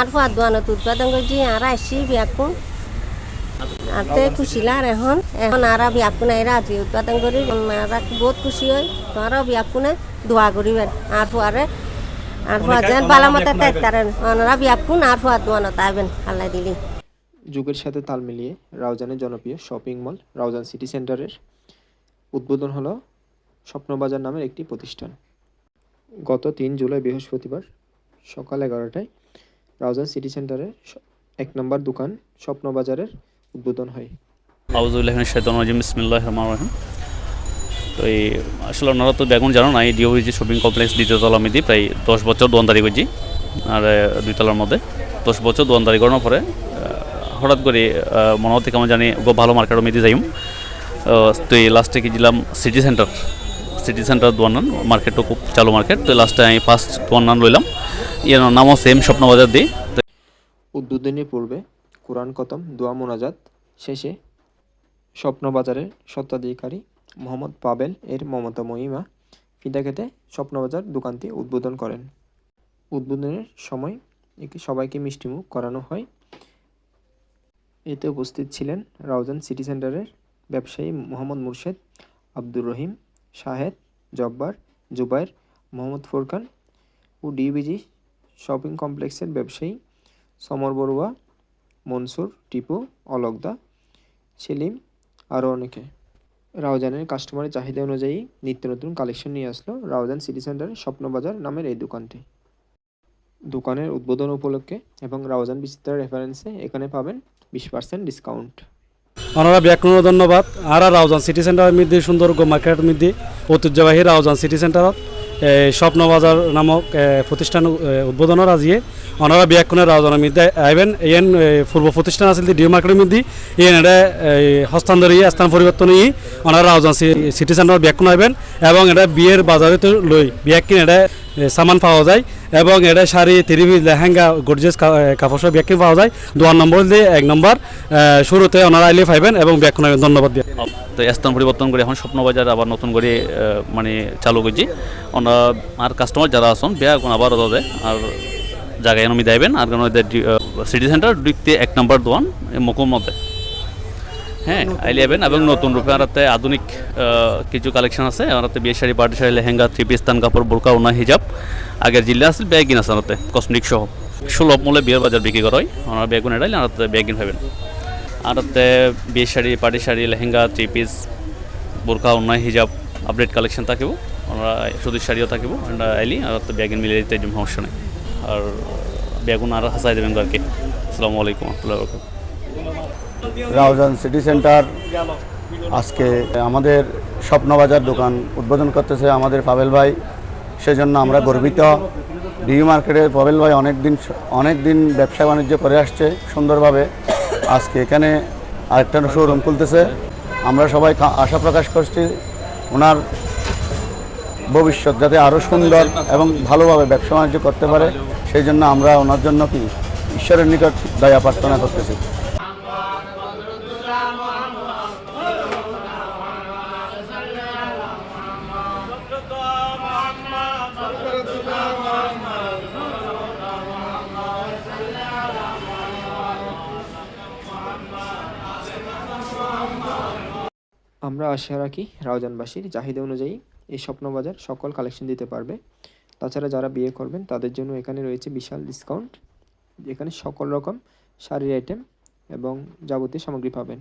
আর আর বিয়াকুন আর তো খুশি লার এখন। এখন আর আজি উৎপাদন করি আর বহুত খুশি বিয়াকুনে দোয়া করিবেন। আর ফুয়ারে আর যেন তাইতারেন আর আল্লাহ দিলি। যুগের সাথে তাল মিলিয়ে রাউজানের জনপ্রিয় শপিং মল রাউজান সিটি সেন্টারের উদ্বোধন হলো স্বপ্নবাজার নামের একটি প্রতিষ্ঠান। গত তিন জুলাই বৃহস্পতিবার সকাল এগারোটায় রাউজান সিটি সেন্টারের এক নম্বর দোকান স্বপ্নবাজারের উদ্বোধন হয়। আউজুল্লাহিন শৈতান রাজিম বিসমিল্লাহ রহমান রহিম। তো এই, আসলে ওনারা তো দেখুন, জানো না, এই ডিওভিজি শপিং কমপ্লেক্স দ্বিতীয়তলা মিদি প্রায় দশ বছর দোয়ানদারি করছি, আর দুই তলার মধ্যে। দশ বছর দোয়ানদারি করানোর পরে হঠাৎ করে মনে হতে কেমন জানি গো ভালো মার্কেটের মিদি যাইম। তো এই লাস্টে কি দিলাম সিটি সেন্টার সিটি সেন্টার দোয়ানান মার্কেটও খুব চালু মার্কেট তো লাস্টে আমি ফার্স্ট দোয়ানান লইলাম। ইয়ার নামও সেম স্বপ্নবাজার দিই তো উদ্বোধনের পূর্বে কোরআন কতম দোয়া মোনাজাত, শেষে স্বপ্নবাজারের স্বত্বাধিকারী মোহাম্মদ পাবেল এর মমতা মহিমা ফিতা কেটে স্বপ্নবাজার দোকানটি উদ্বোধন করেন। উদ্বোধনের সময় একে সবাইকে মিষ্টিমুখ করানো হয়। এতে উপস্থিত ছিলেন রাউজান সিটি সেন্টারের ব্যবসায়ী মোহাম্মদ মুর্শেদ, আব্দুর রহিম, শাহেদ, জব্বার, জুবাইর, মোহাম্মদ ফুরকান ও ডিবিজি শপিং কমপ্লেক্সের ব্যবসায়ী সমর বড়ুয়া, মনসুর, টিপু, অলকদা, সেলিম আরও অনেকে। রাউজানের কাস্টমারের চাহিদা অনুযায়ী নিত্য নতুন কালেকশন নিয়ে আসলো রাউজান সিটি সেন্টারের স্বপ্নবাজার নামের এই দোকানটি। দোকানের উদ্বোধন উপলক্ষে এবং রাউজান বিচিত্রা রেফারেন্সে এখানে পাবেন বিশ পার্সেন্ট ডিসকাউন্ট। ওনারা ব্যাকুণ ধন্যবাদ। আর রাউজান সিটি সেন্টারের মধ্যে সুন্দর মার্কেটের মধ্যে ঐতিহ্যবাহী রাউজান সিটি সেন্টারত স্বপ্নবাজার নামক প্রতিষ্ঠান উদ্বোধনের আজিয়ে। ওনারা বিয়াক্ষণের রাউজানের মধ্যে আইবেন। এন পূর্ব প্রতিষ্ঠান আছিল ডিও মার্কেটের মধ্যে। এন এটা হস্তান্তর ইয়ে স্থান পরিবর্তন ই ওনারা রাজন সিটি সেন্টার বিয়াক্ষণ আইবেন। এবং এটা বিয়ের বাজারে তো লই। বিয়াক্ষণ এটা সামান পাওয়া যায় এবং এটা শাড়ি তিরিপিস লেহেঙ্গা গর্জেস কাপড় সব ব্যাকিং পাওয়া যায়। দোয়ার নম্বর দিয়ে এক নম্বর। শুরুতে ওনারা আইলে পাইবেন এবং আইবেন ধন্যবাদ দিয়ে। তো স্থান পরিবর্তন করে এখন স্বপ্নবাজার আবার নতুন করে মানে চালু করছি। আমরা আর কাস্টমার যারা আছেন, বিয়া এখন আবার ওদের আর জায়গায় আমি দেবেন আর সিটি সেন্টার দুইতে এক নম্বর দোয়ান মকুর মধ্যে হ্যাঁ আইলে যাবেন এবং নতুন রূপে আরাতে আধুনিক কিছু কালেকশন আছে। আরাতে বিয়ে sari party sari, lehenga three piece তান কাপড় বোরকা ওনা হিজাব আগের জিল্লা আছে ব্যাগিন আছে আরাতে কসমেটিক সহ। সুলভ মূল্যে বিয়ের বাজার বিক্রি করা হয়। ওনারা বেগুন এড়াইলে আরাতে ব্যাগিন পাবেন। আরাতে বিয়ে sari party sari, lehenga three piece বোরকা অন্যায় হিজাব আপডেট কালেকশন থাকিব। আমরা সুদীর শাড়িও থাকিব। আইলি আর তো ব্যাগিন মিলিয়ে দিতে সমস্যা নেই। আর বেগুন আর হাসাই দেবেন আর কি। আসসালামু আলাইকুম, রহমতুল্লাহ বরকাত রাউজান সিটি সেন্টার। আজকে আমাদের স্বপ্নবাজার দোকান উদ্বোধন করতেছে আমাদের পাবেল ভাই। সেজন্য আমরা গর্বিত। ডিউ মার্কেটে পাবেল ভাই অনেক দিন অনেক দিন ব্যবসা বাণিজ্য করে আসছে সুন্দরভাবে। আজকে এখানে আরেকটা শোরুম খুলতেছে। আমরা সবাই আশা প্রকাশ করছি ওনার ভবিষ্যৎ যাতে আরও সুন্দর এবং ভালোভাবে ব্যবসা বাণিজ্য করতে পারে। সেই জন্য আমরা ওনার জন্য কি? ঈশ্বরের নিকট দয়া প্রার্থনা করতেছি। আমরা আশা রাখি রাউজানবাসীর চাহিদা অনুযায়ী এই স্বপ্নবাজার সকল কালেকশন দিতে পারবে। তাছাড়া যারা বিয়ে করবেন, তাদের জন্য এখানে রয়েছে বিশাল ডিসকাউন্ট এখানে সকল রকম শাড়ির আইটেম এবং যাবতীয় সামগ্রী পাবেন।